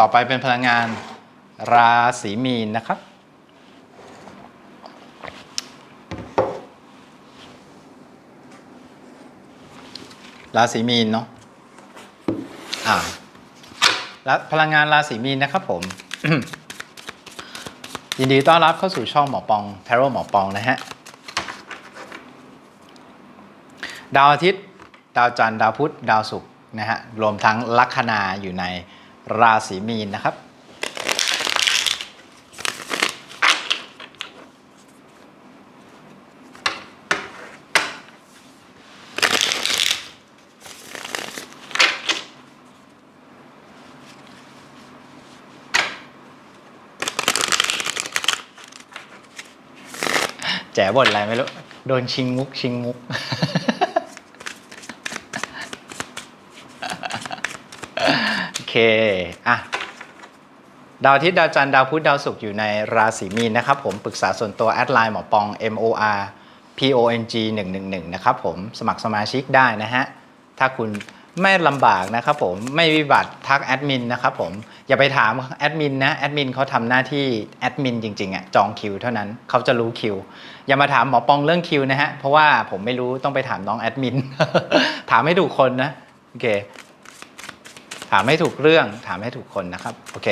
ต่อไปเป็นพลังงานราศีมีนนะครับ ราศีมีนเนาะอ่าแล้วพลังงานราศีมีนนะครับผมยินดีต้อนรับเข้าสู่ช่องหมอปองแทโร่หมอปองนะฮะ ดาวอาทิตย์ ดาวจันทร์ ดาวพุธ ดาวศุกร์นะฮะ รวมทั้งลัคนาอยู่ใน ราศีมีนนะครับ แจ๋บ่นอะไรไม่รู้ โดนชิงมุก ชิงมุก โอ เคอะดาวอาทิตย์ดาวจันทร์ดาวพุธดาวศุกร์อยู่ในราศีมีนนะครับผมปรึกษาส่วนตัวแอดไลน์หมอปอง M O R P O N G 111นะครับผมสมัครสมาชิกได้นะฮะ ถ้าคุณไม่ลำบากนะครับผมไม่วิบัติทักแอดมินนะครับผมอย่าไปถามแอดมินนะแอดมินเขาทำหน้าที่แอดมินจริงๆอะจองคิวเท่านั้นเขาจะรู้คิว อย่ามาถามหมอปองเรื่องคิวนะฮะ เพราะว่าผมไม่รู้ต้องไปถามน้องแอดมินถามให้ถูกคนนะ โอเค ถามให้ถูกเรื่องถามให้ถูกคนนะครับโอเค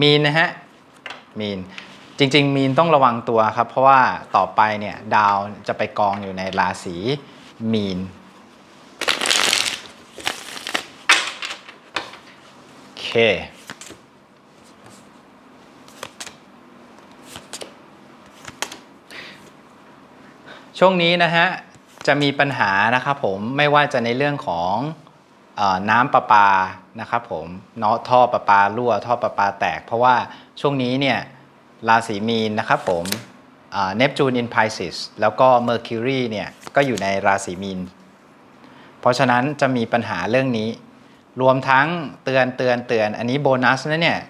มีนนะฮะมีนจริง ๆ มีนต้องระวังตัวครับ เพราะว่าต่อไปเนี่ยดาวจะไปกองอยู่ในราศีมีนโอเคช่วงนี้นะฮะจะมีปัญหานะครับผมไม่ว่าจะในเรื่องของ น้ำประปานะครับผมเนาะท่อประปารั่วท่อประปาแตก เพราะว่าช่วงนี้เนี่ยราศีมีนนะครับผมเนปจูนอินไพซิสแล้วก็เมอร์คิวรีเนี่ยก็อยู่ในราศีมีน เพราะฉะนั้นจะมีปัญหาเรื่องนี้ รวมทั้งเตือนเตือนเตือน อันนี้โบนัสนะเนี่ย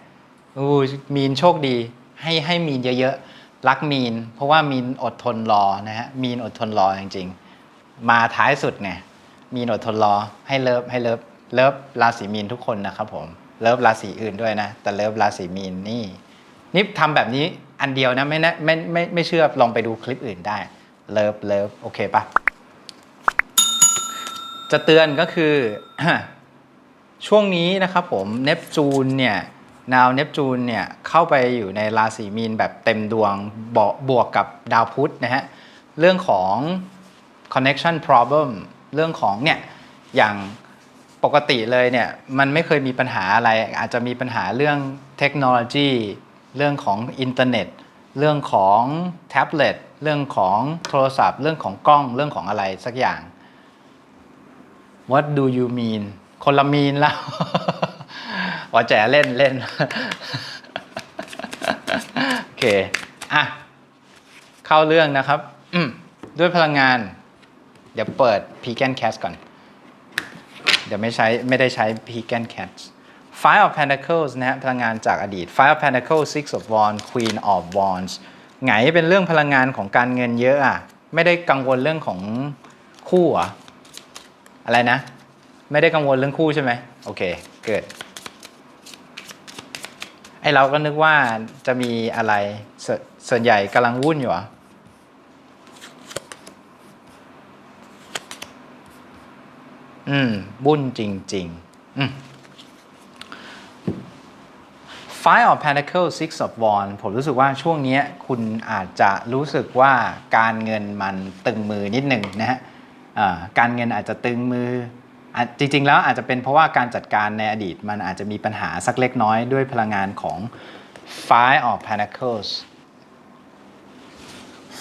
มีนโชคดีให้ให้มีนเยอะๆ รักมีน เพราะว่ามีนอดทนรอนะฮะมีนอดทนรอจริงๆ มาท้ายสุดเนี่ย มีนอดทนรอให้เลิฟให้เลิฟเลิฟราศีมีนทุกคนนะครับผมเลิฟราศีอื่นด้วยนะ แต่เลิฟราศีมีนนี่นี่ทำแบบนี้อันเดียวนะไม่นะไม่ไม่ไม่เชื่อลองไปดูคลิปอื่นได้เลิฟเลิฟโอเคปะจะเตือนก็คือช่วงนี้นะครับผมเนปจูนเนี่ยดาวเนปจูนเนี่ยเข้าไปอยู่ในราศีมีนแบบเต็มดวงบวบวกกับดาวพุธนะฮะเรื่องของ connection problem เรื่องของเนี่ยอย่างปกติเลยเนี่ยมันไม่เคยมีปัญหาอะไร อาจจะมีปัญหาเรื่องเทคโนโลยี เรื่องของอินเทอร์เน็ต เรื่องของแท็บเล็ตเรื่องของโทรศัพท์ เรื่องของกล้องเรื่องของอะไรสักอย่าง What do you mean คนละมีนแล้วว่าแจเล่นเล่นโอเคอะเข้าเรื่องนะครับ ด้วยพลังงาน เดี๋ยวเปิด p e g a n Cast ก่อน เดี๋ยวไม่ใช้ไม่ได้ใช้ p e g a n Cast Five of Pentacles นะฮะพลังงานจากอดีต Five of Pentacles Six of Wands Queen of Wands ไงเป็นเรื่องพลังงานของการเงินเยอะอะ ไม่ได้กังวลเรื่องของคู่อะอะไรนะ ไม่ได้กังวลเรื่องคู่ใช่ไหมโอเค เกิดไอเราก็นึกว่าจะมีอะไรสส่วนใหญ่กำลังวุ่นอยู่เห ออืมวุ่นจริงๆอืม Five of Pentacles Six of Wands ผมรู้สึกว่าช่วงนี้คุณอาจจะรู้สึกว่าการเงินมันตึงมือนิดหนึ่งนะฮะการเงินอาจจะตึงมืออจริง ๆ แล้วอาจจะเป็นเพราะว่าการจัดการในอดีต มันอาจจะมีปัญหาสักเล็กน้อยด้วยพลังงานของ Five of Pentacles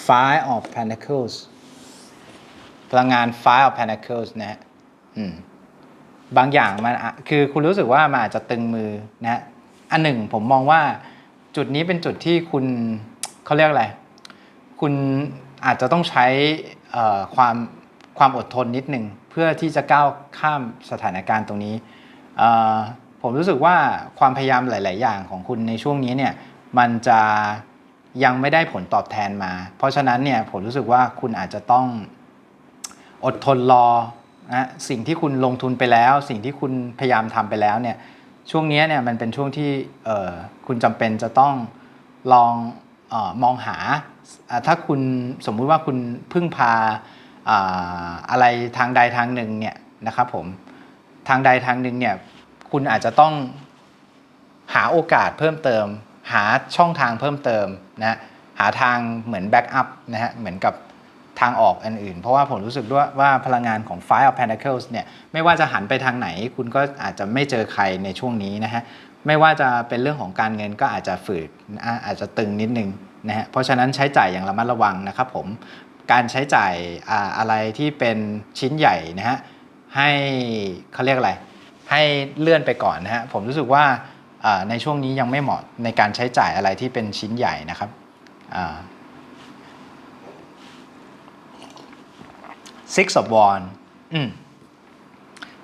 Five of Pentacles พลังงาน Five of Pentacles นะฮะ บางอย่างมันคือคุณรู้สึกว่ามันอาจจะตึงมือนะอันหนึ่งผมมองว่าจุดนี้เป็นจุดที่คุณเขาเรียกอะไร คุณอาจจะต้องใช้ความความอดทนนิดหนึ่งเพื่อที่จะก้าวข้ามสถานการณ์ตรงนี้ ผมรู้สึกว่าความพยายามหลาย ๆ อย่างของคุณในช่วงนี้เนี่ยมันจะยังไม่ได้ผลตอบแทนมา เพราะฉะนั้นเนี่ยผมรู้สึกว่าคุณอาจจะต้องอดทนรอ นะสิ่งที่คุณลงทุนไปแล้ว สิ่งที่คุณพยายามทำไปแล้วเนี่ยช่วงนี้เนี่ยมันเป็นช่วงที่คุณจำเป็นจะต้องลองออมองหา ถ้าคุณสมมุติว่าคุณพึ่งพาอ่าอะไรทางใดทางหนึ่งเนี่ยนะครับผมทางใดทางหนึ่งเนี่ยคุณอาจจะต้องหาโอกาสเพิ่มเติม หาช่องทางเพิ่มเติมนะหาทางเหมือนแบ็กอัพนะฮะเหมือนกับ ทางออกอันอื่น เพราะว่าผมรู้สึกด้วยว่าพลังงานของ Five of Pentacles เนี่ยไม่ว่าจะหันไปทางไหน คุณก็อาจจะไม่เจอใครในช่วงนี้นะฮะไม่ว่าจะเป็นเรื่องของการเงินก็อาจจะฝืดออาจจะตึงนิดนึงนะฮะเพราะฉะนั้นใช้จ่ายอย่างระมัดระวังนะครับผมการใช้จ่ายอ่าอะไรที่เป็นชิ้นใหญ่นะฮะให้เขาเรียกอะไรให้เลื่อนไปก่อนนะฮะผมรู้สึกว่าในช่วงนี้ยังไม่เหมาะในการใช้จ่ายอะไรที่เป็นชิ้นใหญ่นะครับอ่า Six of Wands อืม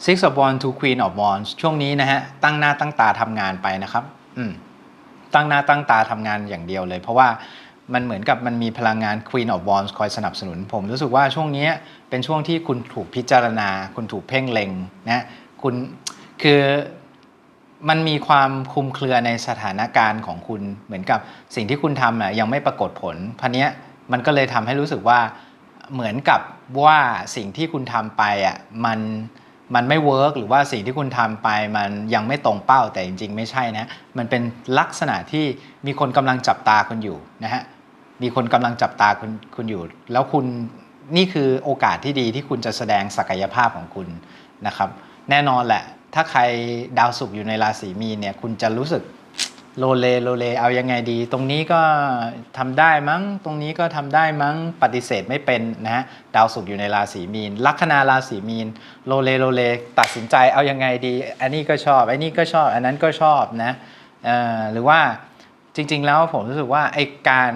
Six of Wands to Queen of Wands ช่วงนี้นะฮะ ตั้งหน้าตั้งตาทำงานไปนะครับ อืม ตั้งหน้าตั้งตาทำงานอย่างเดียวเลย เพราะว่ามันเหมือนกับมันมีพลังงาน Queen of Wands คอยสนับสนุน ผมรู้สึกว่าช่วงนี้เป็นช่วงที่คุณถูกพิจารณา คุณถูกเพ่งเล็งนะคุณคือมันมีความคลุมเครือในสถานการณ์ของคุณเหมือนกับสิ่งที่คุณทำอะยังไม่ปรากฏผลพันเนี้ยมันก็เลยทำให้รู้สึกว่า เหมือนกับว่าสิ่งที่คุณทำไปอะมันมันไม่เวิร์กหรือว่าสิ่งที่คุณทำไปมันยังไม่ตรงเป้าแต่จริง ๆ ไม่ใช่นะ มันเป็นลักษณะที่มีคนกำลังจับตาคุณอยู่นะฮะมีคนกำลังจับตาคุณคุณอยู่ แล้วคุณนี่คือโอกาสที่ดีที่คุณจะแสดงศักยภาพของคุณนะครับ แน่นอนแหละ ถ้าใครดาวศุกร์อยู่ในราศีมีนเนี่ยคุณจะรู้สึก โลเลโลเลเอายังไงดี ตรงนี้ก็ทำได้มั้ง ตรงนี้ก็ทำได้มั้งปฏิเสธไม่เป็นนะฮะดาวศุกร์อยู่ในราศีมีน ลัคนาราศีมีนโลเลโลเลตัดสินใจเอายังไงดี อันนี้ก็ชอบอันนี้ก็ชอบ อันนั้นก็ชอบนะหรือว่าจริง ๆ แล้วผมรู้สึกว่าไอการ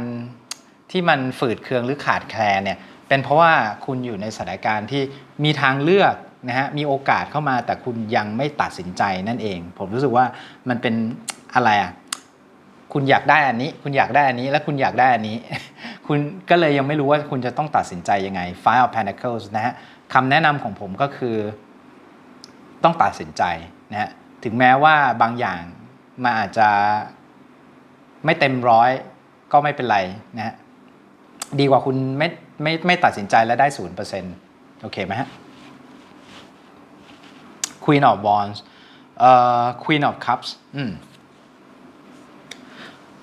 ที่มันฝืดเคืองหรือขาดแคลนเนี่ยเป็นเพราะว่าคุณอยู่ในสถานการณ์ที่มีทางเลือกนะฮะมีโอกาสเข้ามาแต่คุณยังไม่ตัดสินใจนั่นเอง ผมรู้สึกว่ามันเป็นอะไรอะ คุณอยากได้อันนี้ คุณอยากได้อันนี้ และคุณอยากได้อันนี้ คุณก็เลยยังไม่รู้ว่าคุณจะต้องตัดสินใจยังไง Five of Pentacles นะฮะคำแนะนำของผมก็คือ ต้องตัดสินใจนะฮะถึงแม้ว่าบางอย่างมันอาจจะไม่เต็มร้อยก็ไม่เป็นไรนะฮะดีกว่าคุณไม่ไม่ไม่ตัดสินใจและได้ศูนย์เปอร์เซ็นต์โอเคไหมฮะ Queen of Wands เอ่อ Queen of Cups อืม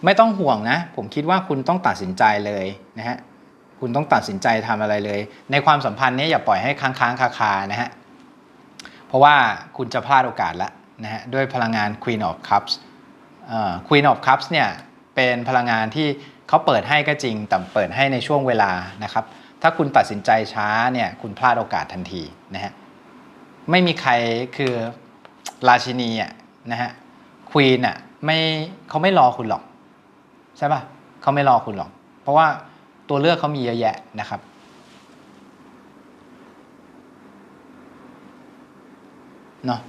ไม่ต้องห่วงนะ ผมคิดว่าคุณต้องตัดสินใจเลยนะฮะคุณต้องตัดสินใจทำอะไรเลย ในความสัมพันธ์นี้อย่าปล่อยให้ค้างค้างคาคานะฮะเพราะว่าคุณจะพลาดโอกาสล้วนะฮะด้วยพลังงาน Queen of Cups เอ่อ Queen of Cups เนี่ยเป็นพลังงานที่เขาเปิดให้ก็จริง แต่เปิดให้ในช่วงเวลานะครับ ถ้าคุณตัดสินใจช้าเนี่ยคุณพลาดโอกาสทันทีนะฮะไม่มีใครคือราชินีอะนะฮะควีนอะไม่เขาไม่รอคุณหรอก ใช่ป่ะเขาไม่รอคุณหรอก เพราะว่าตัวเลือกเขามีเยอะแยะนะครับ เนาะ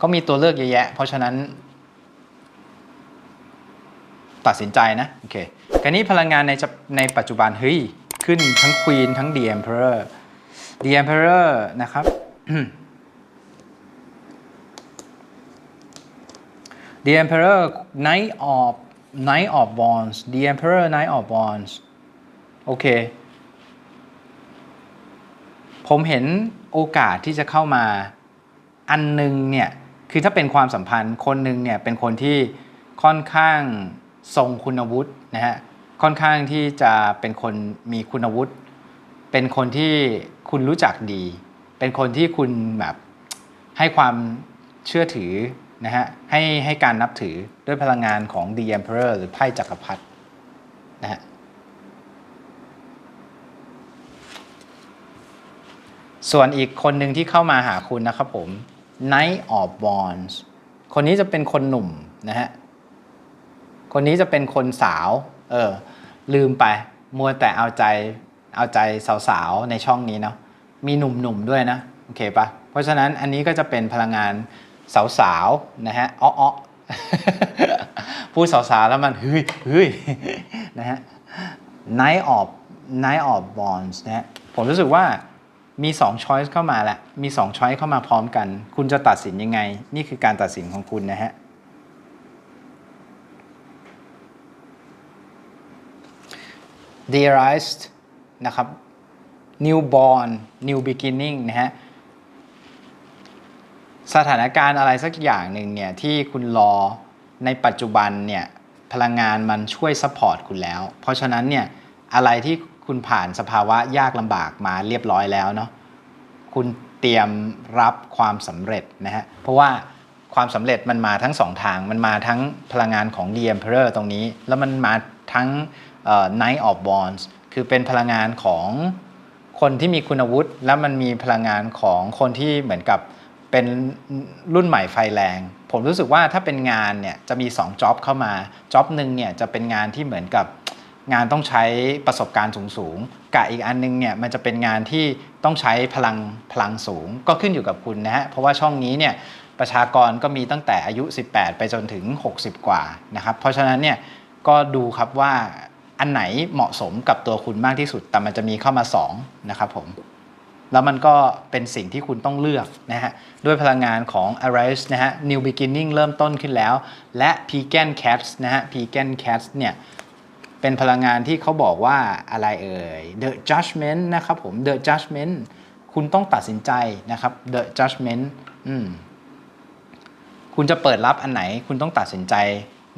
ก็มีตัวเลือกเยอะแยะ เพราะฉะนั้น ตัดสินใจนะ โอเคการนี้พลังงานในในปัจจุบัน เฮ้ย ขึ้นทั้ง Queen ทั้ง The Emperor The Emperor นะครับ The Emperor Knight of Knight of Wands The Emperor Knight of Wands โอเค ผมเห็นโอกาสที่จะเข้ามาอันหนึงเนี่ยคือถ้าเป็นความสัมพันธ์คนหนึ่งเนี่ยเป็นคนที่ค่อนข้างทรงคุณวุฒินะฮะค่อนข้างที่จะเป็นคนมีคุณวุฒิเป็นคนที่คุณรู้จักดี เป็นคนที่คุณแบบให้ความเชื่อถือ นะฮะให้ให้การนับถือด้วยพลังงานของ The Emperor หรือไพ่จักรพรรดินะฮะส่วนอีกคนหนึ่งที่เข้ามาหาคุณนะครับผม Knight of Wands คนนี้จะเป็นคนหนุ่มนะฮะ คนนี้จะเป็นคนสาว เออ ลืมไป มัวแต่เอาใจ เอาใจสาวๆ ในช่องนี้เนาะ มีหนุ่มๆด้วยนะ โอเคปะ เพราะฉะนั้นอันนี้ก็จะเป็นพลังงาน สาวๆนะฮะอ้อพูดสาวๆแล้วมันเฮ้ยเฮ้ยนะฮะ Night of Night of Wands นะฮะผมรู้สึกว่ามี2 choice เข้ามาแหละมี2 choice เข้ามาพร้อมกัน คุณจะตัดสินยังไง นี่คือการตัดสินของคุณนะฮะ dearest นะครับ newborn new beginning นะฮะ สถานการณ์อะไรสักอย่างหนึ่งเนี่ยที่คุณรอในปัจจุบันเนี่ยพลังงานมันช่วยซัพพอร์ตคุณแล้ว เพราะฉะนั้นเนี่ยอะไรที่คุณผ่านสภาวะยากลำบากมาเรียบร้อยแล้วเนาะคุณเตรียมรับความสำเร็จนะฮะเพราะว่าความสำเร็จมันมาทั้งสองทาง มันมาทั้งพลังงานของ The Emperor ตรงนี้ แล้วมันมาทั้งเอ่อ Knight of Wands คือเป็นพลังงานของคนที่มีคุณวุฒิ แล้วมันมีพลังงานของคนที่เหมือนกับ เป็นรุ่นใหม่ไฟแรง ผมรู้สึกว่าถ้าเป็นงานเนี่ยจะมี2จ็อบเข้ามาจ็อบหนึ่งเนี่ยจะเป็นงานที่เหมือนกับงานต้องใช้ประสบการณ์สูงๆกะอีกอันนึงเนี่ยมันจะเป็นงานที่ต้องใช้พลังพลังสูงก็ขึ้นอยู่กับคุณนะฮะเพราะว่าช่องนี้เนี่ยประชากรก็มีตั้งแต่อายุ 18 ไปจนถึง 60 กว่านะครับเพราะฉะนั้นเนี่ยก็ดูครับว่าอันไหนเหมาะสมกับตัวคุณมากที่สุดแต่มันจะมีเข้ามาสองนะครับผม แล้วมันก็เป็นสิ่งที่คุณต้องเลือกนะฮะ ด้วยพลังงานของ Arise นะฮะ New Beginning เริ่มต้นขึ้นแล้ว และ Pagan Cats นะฮะ Pagan Cats เนี่ย เป็นพลังงานที่เขาบอกว่าอะไรเอ่ย The Judgment นะครับผม The Judgment คุณต้องตัดสินใจนะครับ The Judgment อืมคุณจะเปิดรับอันไหน คุณต้องตัดสินใจ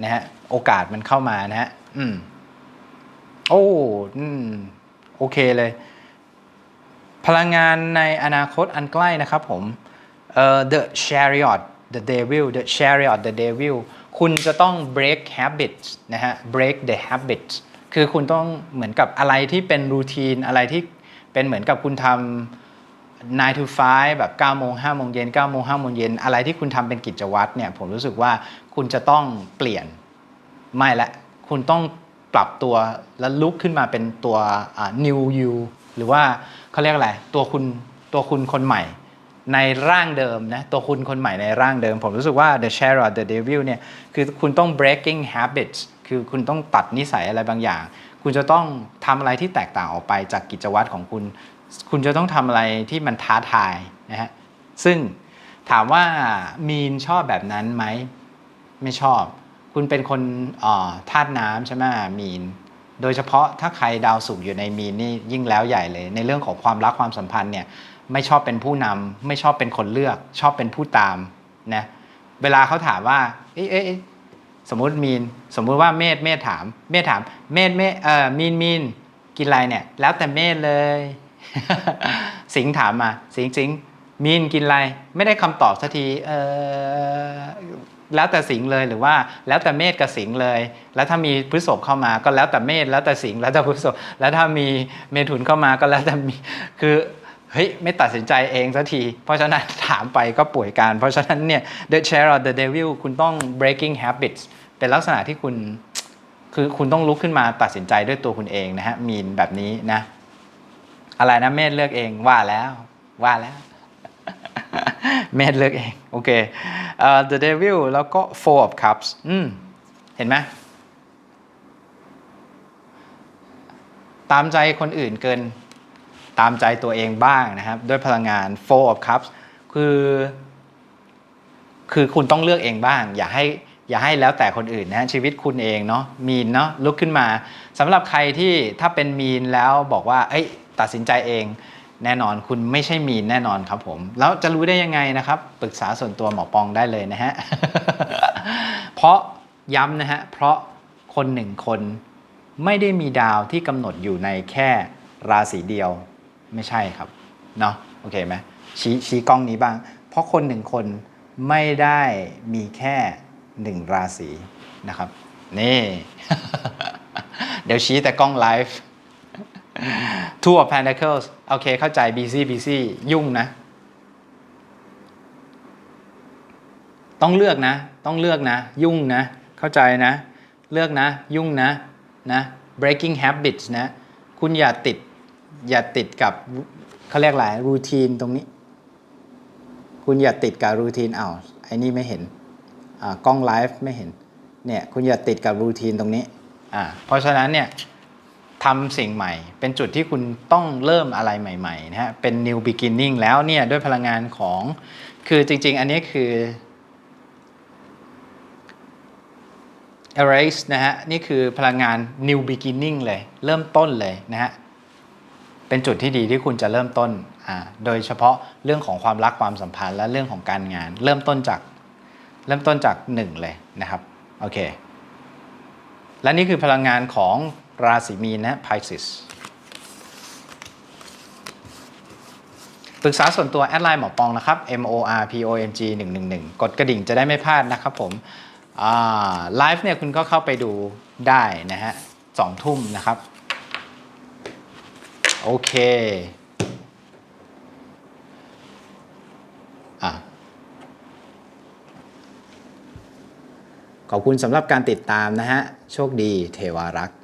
นะฮะ โอกาสมันเข้ามานะฮะ อืม โอ้ อืม โอเคเลย พลังงานในอนาคตอันใกล้นะครับผมเอ่อ the chariot the devil the chariot the devil คุณจะต้อง break habits นะฮะ break the habits คือคุณต้องเหมือนกับอะไรที่เป็นรูทีนอะไรที่เป็นเหมือนกับคุณทำ9 to 5 แบบ9โมง5โมงเย็น9โมง5โมงเย็นอะไรที่คุณทำเป็นกิจวัตรเนี่ยผมรู้สึกว่าคุณจะต้องเปลี่ยนไม่ละ คุณต้องปรับตัวแล้วลุกขึ้นมาเป็นตัว new you หรือว่า เขาเรียกอะไรตัวคุณตัวคุณคนใหม่ในร่างเดิมนะตัวคุณคนใหม่ในร่างเดิม ผมรู้สึกว่า the chariot the devil เนี่ยคือคุณต้อง breaking habits คือคุณต้องตัดนิสัยอะไรบางอย่าง คุณจะต้องทำอะไรที่แตกต่างออกไปจากกิจวัตรของคุณ คุณจะต้องทำอะไรที่มันท้าทายนะฮะซึ่งถามว่ามีนชอบแบบนั้นไหมไม่ชอบ คุณเป็นคนอ่อธาตุน้ำใช่ไหมมีน โดยเฉพาะถ้าใครดาวสุกอยู่ในมีนนี่ยิ่งแล้วใหญ่เลย ในเรื่องของความรักความสัมพันธ์เนี่ยไม่ชอบเป็นผู้นำไม่ชอบเป็นคนเลือก ชอบเป็นผู้ตามนะเวลาเขาถามว่าเอ๊ะสมมุติมีนสมมุติว่าเมธเมธถาม เมธถามเมธเมธเอ่อมีนมีนกินอะไรเนี่ย แล้วแต่เมธเลย สิงถามมา สิงสิงมีนกินอะไร ไม่ได้คำตอบสักทีเออ แล้วแต่สิงเลยหรือว่าแล้วแต่เมษกับสิงเลย แล้วถ้ามีพฤษภเข้ามาก็แล้วแต่เมษแล้วแต่สิงแล้วแต่พฤษภแล้วถ้ามีเมถุนเข้ามาก็แล้วแต่มีคือเฮ้ยไม่ตัดสินใจเองสักที เพราะฉะนั้นถามไปก็ป่วยการ เพราะฉะนั้นเนี่ย the chair of the devil คุณต้อง breaking habits เป็นลักษณะที่คุณคือคุณต้องลุกขึ้นมาตัดสินใจด้วยตัวคุณเองนะฮะมีนแบบนี้นะ อะไรนะเมธเลือกเองว่าแล้วว่าแล้ว เมธเลือกเองโอเคเอ่อ the devil แล้วก็ four of cups อืมเห็นไหมตามใจคนอื่นเกินตามใจตัวเองบ้างนะครับ ด้วยพลังงาน four of cups คือ คือคุณต้องเลือกเองบ้าง อย่าให้อย่าให้แล้วแต่คนอื่นนะชีวิตคุณเองเนาะมีนเนาะลุกขึ้นมาสำหรับใครที่ถ้าเป็นมีนแล้วบอกว่า เอ้ยตัดสินใจเอง แน่นอนคุณไม่ใช่มีนแน่นอนครับผม แล้วจะรู้ได้ยังไงนะครับปรึกษาส่วนตัวหมอปองได้เลยนะฮะ เพราะย้ำนะฮะ เพราะคนหนึ่งคนไม่ได้มีดาวที่กำหนดอยู่ในแค่ราศีเดียว ไม่ใช่ครับเนาะโอเคไหมชี้ชี้กล้องนี้บ้าง เพราะคนหนึ่งคนไม่ได้มีแค่หนึ่งราศีนะครับ นี่ เดี๋ยวชี้แต่กล้องไลฟ์ Two of Pentacles โอเค เข้าใจ busy busy ยุ่งนะ ต้องเลือกนะ ต้องเลือกนะ ยุ่งนะ เข้าใจนะ เลือกนะ ยุ่งนะนะ breaking habits นะ คุณอย่าติด อย่าติดกับเขาเรียกอะไรรูทีนตรงนี้ คุณอย่าติดกับรูทีนอ้าวไอ้นี่ไม่เห็นกล้องไลฟ์ไม่เห็นเนี่ยคุณอย่าติดกับรูทีนตรงนี้อ่าเพราะฉะนั้นเนี่ย ทำสิ่งใหม่ เป็นจุดที่คุณต้องเริ่มอะไรใหม่ๆนะฮะเป็น new beginning แล้วเนี่ยด้วยพลังงานของคือจริง ๆ อันนี้คือ erase นะฮะนี่คือพลังงาน new beginning เลย เริ่มต้นเลยนะฮะเป็นจุดที่ดีที่คุณจะเริ่มต้นอ่าโดยเฉพาะเรื่องของความรักความสัมพันธ์และเรื่องของการงาน เริ่มต้นจากเริ่มต้นจากหนึ่งเลยนะครับโอเคและนี่คือพลังงานของ ราศีมีนนะ Pisces ปรึกษาส่วนตัวแอดไลน์หมอปองนะครับ M O R P O N G 111 กดกระดิ่งจะได้ไม่พลาดนะครับผมไลฟ์เนี่ยคุณก็เข้าไปดูได้นะฮะสองทุ่มนะครับ โอเคอะขอบคุณสำหรับการติดตามนะฮะ โชคดีเทวารักษ์